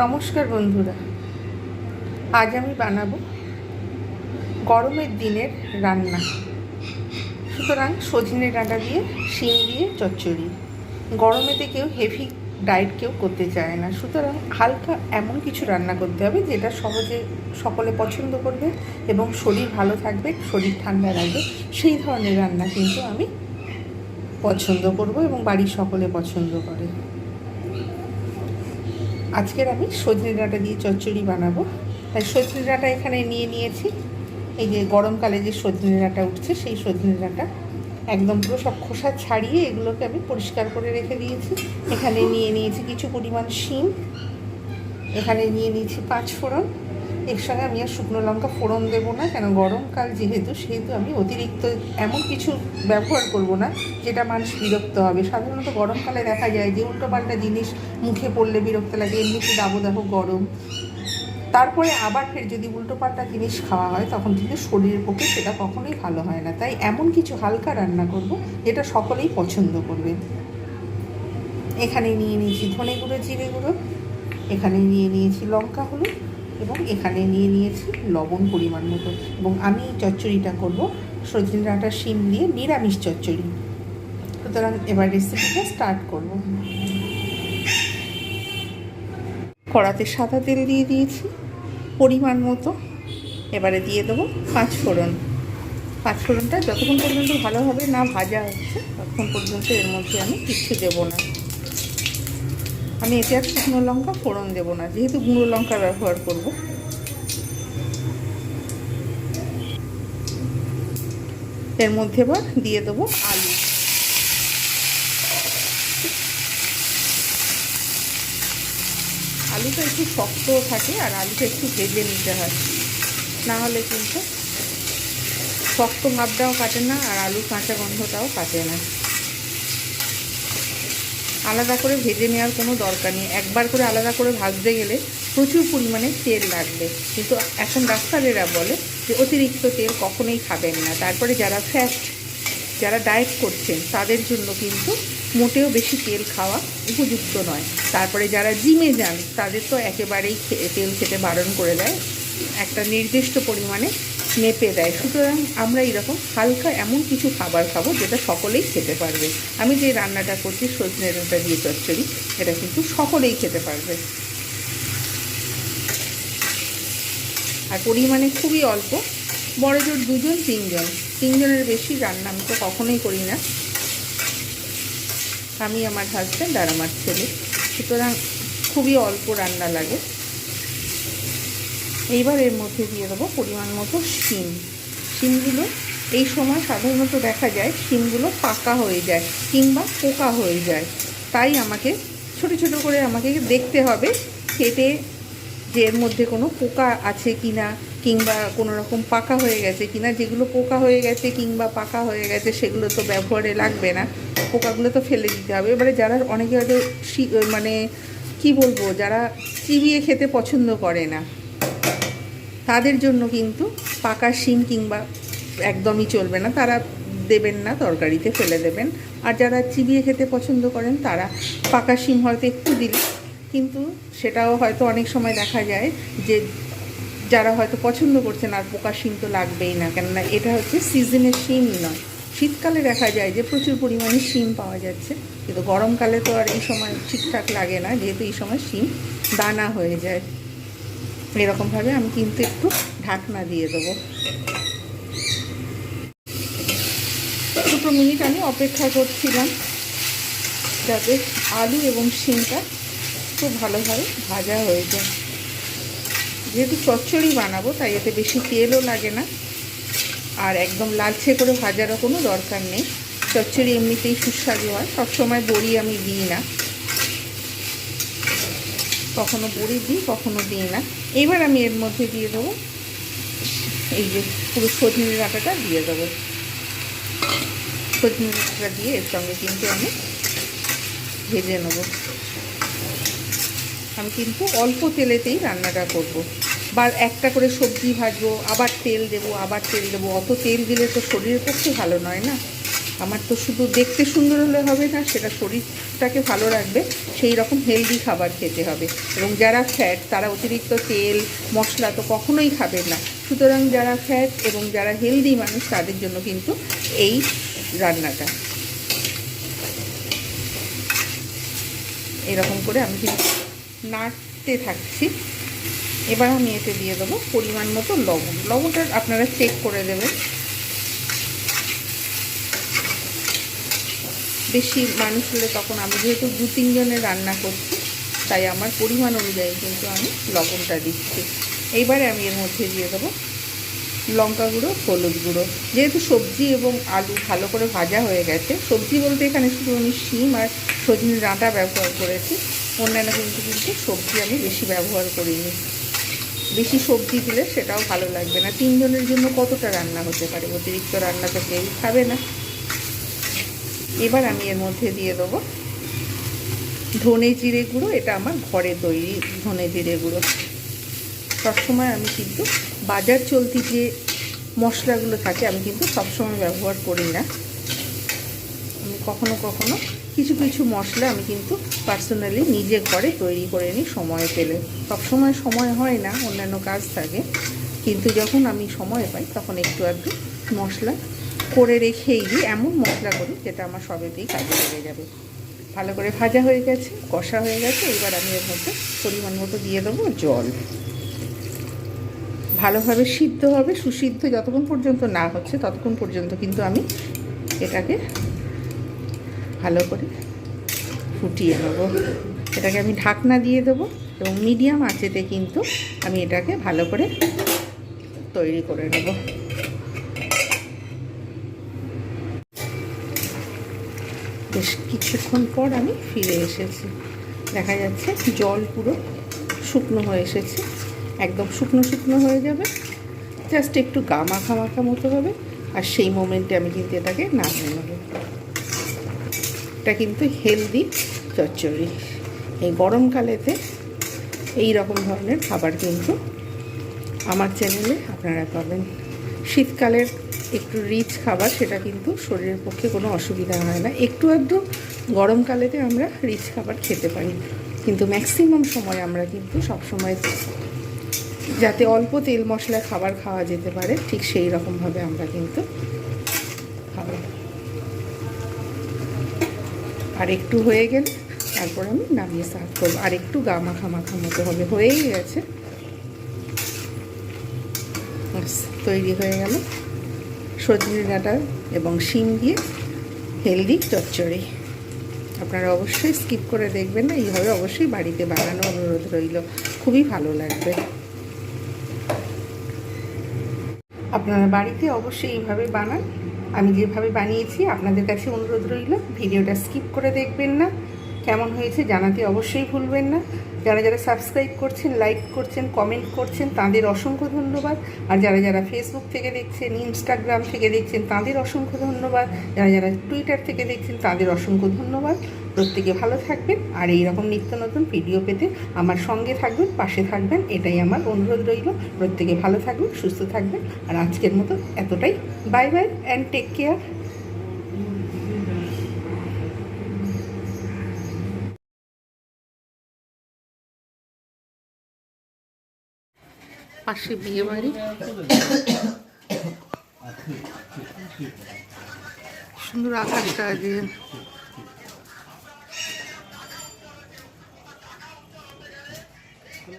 নমস্কার বন্ধুরা। আজ আমি বানাবো গরমের দিনের রান্না। সুতরাং সজনে ডাঁটা দিয়ে, শিম দিয়ে, চচ্চড়ি। গরমেতে কেউ হেভি ডায়েট কেউ করতে চায় না। সুতরাং হালকা এমন কিছু রান্না করতে হবে যেটা সহজে সকলে পছন্দ করবে এবং শরীর ভালো থাকবে, শরীর ঠান্ডা রাখবে। সেই ধরনের রান্না কিন্তু আমি পছন্দ করব এবং বাড়ির সকলে পছন্দ করে। আজকের আমি সজনে ডাঁটা দিয়ে চচ্চড়ি বানাবো। তাই সজনে ডাঁটা এখানে নিয়ে নিয়েছি। এই যে গরমকালে যে সজনে ডাঁটা উঠছে, সেই সজনে ডাঁটা একদম পুরো সব খোসা ছাড়িয়ে এগুলোকে আমি পরিষ্কার করে রেখে দিয়েছি। এখানে নিয়ে নিয়েছি কিছু পরিমাণ শিম। এখানে নিয়ে নিয়েছি পাঁচ ফোড়ন এর সঙ্গে আমি আর শুকনো লঙ্কা ফোড়ন দেবো না, কেন গরমকাল যেহেতু, সেহেতু আমি অতিরিক্ত এমন কিছু ব্যবহার করব না, যেটা মানুষ বিরক্ত হবে। সাধারণত গরমকালে দেখা যায় যে উল্টোপাল্টা জিনিস মুখে পড়লে বিরক্ত লাগে, এমনিতে দাবদাহ গরম। তারপরে আবার ফের যদি উল্টোপাল্টা জিনিস খাওয়া হয়, তখন কিন্তু শরীরের পক্ষে সেটা কখনোই ভালো হয় না। তাই এমন কিছু হালকা রান্না করব, যেটা সকলেই পছন্দ করবে। এখানে নিয়ে নিয়েছি ধনে গুঁড়ো, জিরে গুঁড়ো, এখানে নিয়ে নিয়েছি লঙ্কা, হলুদ এবং এখানে নিয়ে নিয়েছি লবণ পরিমাণ মতো। এবং আমি চচ্চড়িটা করব। সজনে ডাঁটা, শিম দিয়ে নিরামিষ চচ্চড়ি। সুতরাং এবার রেসিপিটা স্টার্ট করব। কড়াতে সাদা তেল দিয়ে দিয়েছি পরিমাণ মতো। এবারে দিয়ে দেবো পাঁচ ফোড়ন। পাঁচ ফোড়নটা যতক্ষণ পর্যন্ত ভালোভাবে না ভাজা হচ্ছে, ততক্ষণ পর্যন্ত এর মধ্যে আমি কিচ্ছু দেবো না। আমি এতে আর শুকনো লঙ্কা ফোড়ন দেবো না, যেহেতু গুঁড়ো লঙ্কা ব্যবহার করব। এর মধ্যে এবার দিয়ে দেবো আলু। আলুটা একটু শক্ত থাকে আর আলুটা একটু ভেজে নিতে হয়। না হলে কিন্তু শক্ত ভাবটাও কাটে না আর আলু কাঁচা গন্ধটাও কাটে না। আলাদা করে ভেজে নেওয়ার কোনো দরকার নেই। একবার করে আলাদা করে ভাজতে গেলে প্রচুর পরিমাণে তেল লাগবে। কিন্তু এখন ডাক্তারেরা বলে যে অতিরিক্ত তেল কখনোই খাবেন না। তারপরে যারা ফ্যাট যারা ডায়েট করছেন, তাদের জন্য কিন্তু মোটেও বেশি তেল খাওয়া উপযুক্ত নয়। তারপরে যারা জিমে যান, তাদের তো একেবারেই তেল খেতে বারণ করে দেয়। একটা নির্দিষ্ট পরিমাণে মেপে দেয়। সুতরাং আমরা এরকম হালকা এমন কিছু খাবার খাব যেটা সকলেই খেতে পারবে। আমি যে রান্নাটা করছি সজনে ডাঁটা দিয়ে চচ্চড়ি, এটা কিন্তু সকলেই খেতে পারবে। আর পরিমাণে খুবই অল্প। বড় জোর দুজন, তিনজন। তিনজনের বেশি রান্না আমি তো কখনোই করি না। আমি আমার হাজব্যান্ড আর আমার ছেলে। সুতরাং খুবই অল্প রান্না লাগে। এইবার এর মধ্যে দিয়ে দেবো পরিমাণ মতো শিম। শিমগুলো এই সময় সাধারণত দেখা যায় শিমগুলো পাকা হয়ে যায় কিংবা পোকা হয়ে যায়। তাই আমাকে ছোট ছোট করে আমাকে দেখতে হবে কেটে যে এর মধ্যে কোনো পোকা আছে কি না কিংবা কোনো রকম পাকা হয়ে গেছে কি না যেগুলো পোকা হয়ে গেছে কিংবা পাকা হয়ে গেছে সেগুলো তো ব্যবহারে লাগবে না। পোকাগুলো তো ফেলে দিতে হবে। এবারে যারা অনেকে হয়তো মানে কি বলব, যারা চিবিয়ে খেতে পছন্দ করে না। তাদের জন্য কিন্তু পাকা শিম কিংবা একদমই চলবে না। তারা দেবেন না, তরকারিতে ফেলে দেবেন। আর যারা চিবিয়ে খেতে পছন্দ করেন, তারা পাকা শিম হয়তো একটু দিলে, কিন্তু সেটাও হয়তো অনেক সময় দেখা যায় যে যারা হয়তো পছন্দ করছেন, আর পোকা শিম তো লাগবেই না। কেননা এটা হচ্ছে সিজনের শিমই নয়। শীতকালে দেখা যায় যে প্রচুর পরিমাণে শিম পাওয়া যাচ্ছে। কিন্তু গরমকালে তো আর এই সময় ঠিকঠাক লাগে না, যেহেতু এই সময় শিম দানা হয়ে যায়। এরকমভাবে আমি কিন্তু একটু ঢাকনা দিয়ে দেবো। দুটো মিনিট আমি অপেক্ষা করছিলাম যাতে আলু এবং শিমটা খুব ভালোভাবে ভাজা হয়ে যায়। যেহেতু চচ্চড়ি বানাবো, তাই এতে বেশি তেলও লাগে না। আর একদম লালচে করে ভাজারও কোনো দরকার নেই। চচ্চড়ি এমনিতেই সুস্বাদু হয়। সবসময় বড়ি আমি দিই না। কখনো বড়ি দিই, কখনো দিই না। এবার আমি এর মধ্যে দিয়ে দেবো এই যে পুরো সজনে ডাঁটাটা দিয়ে দেবো। সজনে ডাঁটাটা দিয়ে এর সঙ্গে কিন্তু আমি ভেজে নেব। আমি কিন্তু অল্প তেলেতেই রান্নাটা করব। বা একটা করে সবজি ভাজবো, আবার তেল দেবো, আবার তেল দেবো। অত তেল দিলে তো শরীরের পক্ষে ভালো নয় না। আমার তো শুধু দেখতে সুন্দর হলে হবে না, সেটা শরীরটাকে ভালো রাখবে, সেই রকম হেলদি খাবার খেতে হবে। এবং যারা ফ্যাট তারা অতিরিক্ত তেল, মশলা তো কখনোই খাবেন না। সুতরাং যারা ফ্যাট এবং যারা হেলদি মানুষ, তাদের জন্য কিন্তু এই রান্নাটা। এরকম করে আমি কিন্তু নাড়তে থাকছি। এবার আমি এতে দিয়ে দেবো পরিমাণ মতো লবণ। লবণটা আপনারা চেক করে দেবেন। বেশি মানুষ হলে তখন আমি যেহেতু দু তিনজনের রান্না করছি, তাই আমার পরিমাণ অনুযায়ী কিন্তু আমি লবণটা দিচ্ছি। এইবারে আমি এর মধ্যে দিয়ে দেবো লঙ্কা গুঁড়ো, হলুদ গুঁড়ো। যেহেতু সবজি এবং আলু ভালো করে ভাজা হয়ে গেছে, সবজি বলতে এখানে শুধু আমি শিম আর সজনে ডাঁটা ব্যবহার করেছি, অন্যান্য কিন্তু কিন্তু সবজি আমি বেশি ব্যবহার করিনি। বেশি সবজি দিলে সেটাও ভালো লাগবে না। তিনজনের জন্য কতটা রান্না হতে পারে? অতিরিক্ত রান্না তো কেউ খাবে না। এবার আমি এর মধ্যে দিয়ে দেবো ধনে জিরে গুঁড়ো, এটা আমার ঘরে তৈরি ধনে জিরে গুঁড়ো। সবসময় আমি কিন্তু বাজার চলতি যে মশলাগুলো থাকে, আমি কিন্তু সবসময় ব্যবহার করি না। আমি কখনো কখনো কিছু কিছু মশলা আমি কিন্তু পার্সোনালি নিজে ঘরে তৈরি করে নিই সময় পেলে। সবসময় সময় হয় না, অন্যান্য কাজ থাকে, কিন্তু যখন আমি সময় পাই, তখন একটু আধটু মশলা করে রেখেই দিই এমন মশলা করি যেটা আমার সবেতেই কাজে লেগে যাবে। ভালো করে ভাজা হয়ে গেছে, কষা হয়ে গেছে, এবার আমি এর মধ্যে পরিমাণ মতো দিয়ে দেবো জল। ভালোভাবে সিদ্ধ হবে, সুসিদ্ধ যতক্ষণ পর্যন্ত না হচ্ছে ততক্ষণ পর্যন্ত কিন্তু আমি এটাকে ভালো করে ফুটিয়ে নেব। এটাকে আমি ঢাকনা দিয়ে দেবো এবং মিডিয়াম আঁচেতে কিন্তু আমি এটাকে ভালো করে তৈরি করে নেব। বেশ কিছুক্ষণ পর আমি ফিরে এসেছি। দেখা যাচ্ছে জল পুরো শুকনো হয়ে এসেছে। একদম শুকনো শুকনো হয়ে যাবে। জাস্ট একটু গা মাখা মাখা মতো হবে। আর সেই মোমেন্টে আমি কিন্তু এটাকে নামিয়ে নেব। এটা কিন্তু হেলদি চচ্চড়ি। এই গরমকালেতে এই রকম ধরনের খাবার কিন্তু আমার চ্যানেলে আপনারা পাবেন। শীতকালের একটু রিচ খাবার, সেটা কিন্তু শরীরের পক্ষে কোনো অসুবিধা হয় না। একটু আধটু গরমকালেতে আমরা রিচ খাবার খেতে পারি। কিন্তু ম্যাক্সিমাম সময় আমরা কিন্তু সবসময় যাতে অল্প তেল মশলা খাবার খাওয়া যেতে পারে, ঠিক সেই রকমভাবে আমরা কিন্তু খাব। আর একটু হয়ে গেলে তারপর আমি নামিয়ে সার্ভ করব। আর একটু গা মাখা মাখা মতো হবে, হয়েই গেছে। তৈরি হয়ে গেল। সজনে ডাঁটা এবং শিম দিয়ে হেলদি চচ্চড়ি। আপনারা অবশ্যই স্কিপ করে দেখবেন না, এইভাবে অবশ্যই বাড়িতে বানানো অনুরোধ রইল। খুবই ভালো লাগবে। আপনারা বাড়িতে অবশ্যই এইভাবে বানান। আমি যেভাবে বানিয়েছি, আপনাদের কাছে অনুরোধ রইল, ভিডিওটা স্কিপ করে দেখবেন না। কেমন হয়েছে জানাতে অবশ্যই ভুলবেন না। যারা যারা সাবস্ক্রাইব করছেন লাইক করছেন কমেন্ট করছেন, তাদের অসংখ্য ধন্যবাদ। আর যারা যারা ফেসবুক থেকে দেখছেন ইনস্টাগ্রাম থেকে দেখছেন, তাদের অসংখ্য ধন্যবাদ। যারা যারা টুইটার থেকে দেখছেন, তাদের অসংখ্য ধন্যবাদ। প্রত্যেকে ভালো থাকবেন। আর এই রকম নিত্য নতুন ভিডিও পেতে আমার সঙ্গে থাকবেন, পাশে থাকবেন। এটাই আমার অনুরোধ রইল। প্রত্যেকে ভালো থাকবেন, সুস্থ থাকবেন। আর আজকের মতো এতটাই। Bye bye and take care পাশে বিয়ে বাড়ি। সুন্দর আকাশটা আজকে